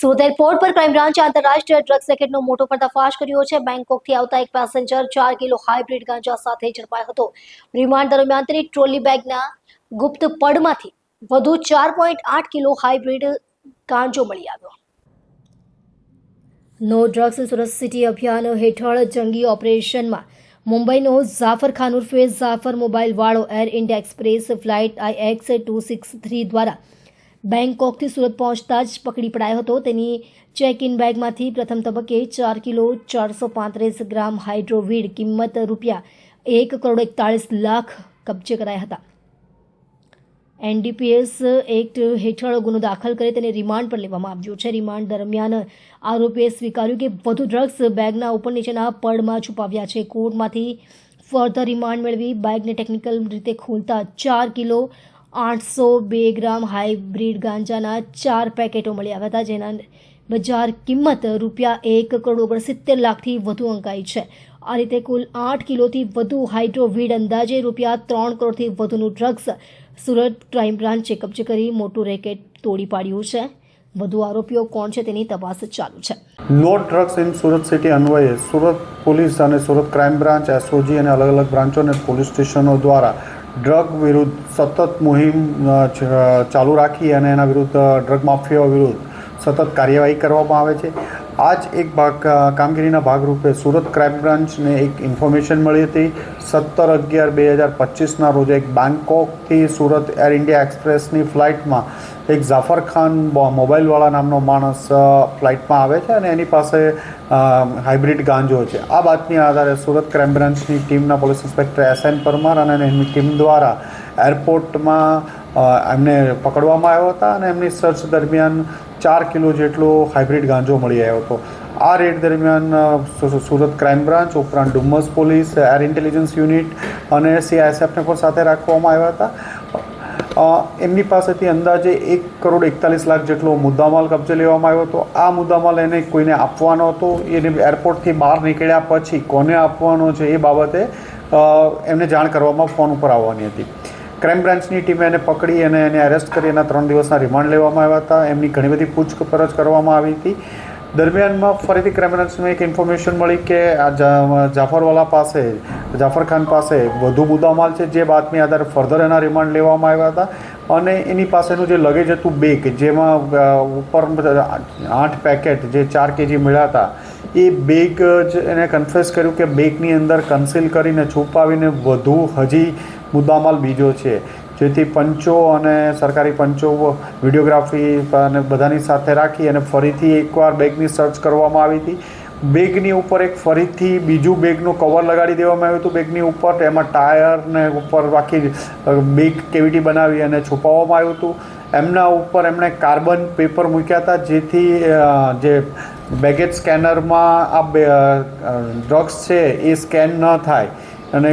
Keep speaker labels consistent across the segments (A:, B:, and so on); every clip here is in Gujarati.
A: સુરત એરપોર્ટ પર ક્રાઇમ બ્રાન્ચે આંતરરાષ્ટ્રીય ડ્રગ્સ રેકેટનો મોટો પર્દાફાશ કર્યો છે. બેંકોકથી આવતા એક પેસેન્જર ચાર કિલો હાઇબ્રિડ ગાંજા સાથે ઝડપાયો હતો. રિમાન્ડ દરમિયાન તેની ટ્રોલી બેગના ગુપ્ત પડમાંથી વધુ ચાર પોઈન્ટ આઠ કિલો હાઇબ્રિડ ગાંજો મળી આવ્યો. નો ડ્રગ્સ સુરત સિટી અભિયાન હેઠળ જંગી ઓપરેશનમાં મુંબઈનો ઝાફર ખાન ઉર્ફે ઝાફર મોબાઈલ વાળો Air India Express flight I X two six three દ્વારા બેંકોકથી સુરત પહોંચતા જ પકડી પડાયો હતો. તેની ચેક ઇન બેગમાંથી પ્રથમ તબક્કે ચાર કિલો ચારસો પાંત્રીસ ગ્રામ હાઇડ્રોવીડ કિંમત રૂપિયા એક કરોડ એકતાળીસ લાખ કબજે કરાયા હતા. એનડીપીએસ એક્ટ હેઠળ ગુનો દાખલ કરી તેને રિમાન્ડ પર લેવામાં આવ્યો છે. રિમાન્ડ દરમિયાન આરોપીએ સ્વીકાર્યું કે વધુ ડ્રગ્સ બેગના ઉપર નીચેના પડમાં છુપાવ્યા છે. કોર્ટમાંથી ફર્ધર રિમાન્ડ મેળવી બેગને ટેકનિકલ રીતે ખોલતા ચાર કિલો આઠસો બે ગ્રામ હાઇબ્રિડ ગાંજાના ચાર પેકેટો મળી આવ્યા હતા, જેના બજાર કિંમત રૂપિયા એક કરોડ ઓગણસિત્તેર લાખથી વધુ અંકાઈ છે. આ રીતે કુલ આઠ કિલોથી વધુ હાઇડ્રોવીડ અંદાજે રૂપિયા ત્રણ કરોડથી વધુનું ડ્રગ્સ સુરત ક્રાઇમ બ્રાન્ચે કબજે કરી મોટું રેકેટ તોડી પાડ્યું છે. વધુ આરોપીઓ કોણ છે તેની તપાસ ચાલુ છે.
B: No drugs in Surat city અન્વયે સુરત પોલીસ અને સુરત ક્રાઇમ બ્રાન્ચ, એસઓજી અને અલગ અલગ બ્રાન્ચો અને પોલીસ સ્ટેશનો દ્વારા ડ્રગ વિરુદ્ધ સતત મુહિમ ચાલુ રાખી અને એના વિરુદ્ધ ડ્રગ માફિયા વિરુદ્ધ સતત કાર્યવાહી કરવામાં આવે છે. આ જ એક ભાગ કામગીરીના ભાગરૂપે સુરત ક્રાઇમ બ્રાન્ચને એક ઇન્ફોર્મેશન મળી હતી. સત્તર અગિયાર બે હજાર પચીસના રોજ એક બેંકોકથી સુરત એર ઇન્ડિયા એક્સપ્રેસની ફ્લાઇટમાં એક ઝાફર ખાન મોબાઈલવાળા નામનો માણસ ફ્લાઇટમાં આવે છે અને એની પાસે હાઇબ્રિડ ગાંજો છે. આ બાતમી આધારે સુરત ક્રાઇમ બ્રાન્ચની ટીમના police inspector S N Parmar અને એમની ટીમ દ્વારા એરપોર્ટમાં એમને પકડવામાં આવ્યા હતા અને એમની સર્ચ દરમિયાન ચાર કિલો જેટલો હાઇબ્રિડ ગાંજો મળી આવ્યો હતો. આ રેડ દરમિયાન સુરત ક્રાઇમ બ્રાન્ચ ઉપરાંત Dumas police, air intelligence unit અને સીઆઈએસએફને પણ સાથે રાખવામાં આવ્યા હતા. એમની પાસેથી અંદાજે એક કરોડ એકતાલીસ લાખ જેટલો મુદ્દામાલ કબજે લેવામાં આવ્યો હતો. આ મુદ્દામાલ એને કોઈને આપવાનો હતો? એને એરપોર્ટથી બહાર નીકળ્યા પછી કોને આપવાનો છે એ બાબતે એમને જાણ કરવામાં ફોન ઉપર આવવાની હતી. ક્રાઇમ બ્રાન્ચની ટીમે એને પકડી અને એને અરેસ્ટ કરી એના ત્રણ દિવસના રિમાન્ડ લેવામાં આવ્યા હતા. એમની ઘણી બધી પૂછપરછ કરવામાં આવી હતી. દરમિયાનમાં ફરીથી ક્રાઇમ બ્રાન્ચને એક ઇન્ફોર્મેશન મળી કે આ જાફરવાલા પાસે જાફર ખાન પાસે વધુ મુદ્દામાલ છે. જે બાતમી આધારે ફર્ધર એના રિમાન્ડ લેવામાં આવ્યા હતા. અને એની પાસેનું જે લગેજ હતું બેગ જેમાં ઉપર આઠ પેકેટ જે ચાર કેજી મળ્યા હતા, એ બેગ જ એને કન્ફેસ કર્યું કે બેગની અંદર કન્સીલ કરીને છુપાવીને વધુ હજી મુદ્દામાલ બીજો છે. જેથી પંચો અને સરકારી પંચો વિડીયોગ્રાફી અને બધાની સાથે રાખી અને ફરીથી એકવાર બેગની સર્ચ કરવામાં આવી હતી. બેગની ઉપર એક ફરીથી બીજું બેગનું કવર લગાડી દેવામાં આવ્યું હતું. બેગની ઉપર એમાં ટાયરને ઉપર આખી બેગ કેવિટી બનાવી અને છુપાવવામાં આવ્યું હતું. એમના ઉપર એમણે કાર્બન પેપર મૂક્યા હતા, જેથી જે બેગેજ સ્કેનરમાં આ ડ્રગ્સ છે એ સ્કેન ન થાય. અને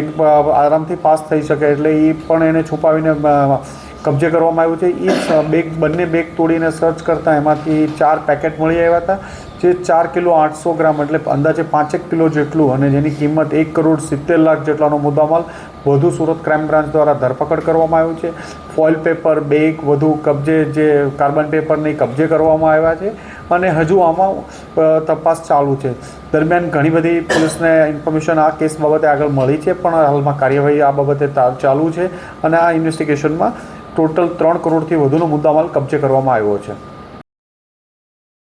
B: આરામથી પાસ થઈ શકે એટલે એ પણ એને છુપાવીને કબજે કરવામાં આવ્યું છે. એ બેગ, બંને બેગ તોડીને સર્ચ કરતાં એમાંથી ચાર પેકેટ મળી આવ્યા હતા, જે ચાર કિલો આઠસો ગ્રામ એટલે અંદાજે પાંચેક કિલો જેટલું અને જેની કિંમત એક કરોડ સિત્તેર લાખ જેટલાનો મુદ્દામાલ વધુ સુરત ક્રાઇમ બ્રાન્ચ દ્વારા ધરપકડ કરવામાં આવ્યું છે. ફોઇલ પેપર બેગ, વધુ કબજે જે કાર્બન પેપરને કબજે કરવામાં આવ્યા છે. અને હજુ આમાં તપાસ ચાલુ છે. દરમિયાન ઘણી બધી પોલીસને ઇન્ફોર્મેશન આ કેસ બાબતે આગળ મળી છે, પણ હાલમાં કાર્યવાહી આ બાબતે ચાલુ છે અને આ ઇન્વેસ્ટિગેશનમાં ટોટલ ત્રણ કરોડથી વધુનો મુદ્દામાલ કબજે કરવામાં આવ્યો છે.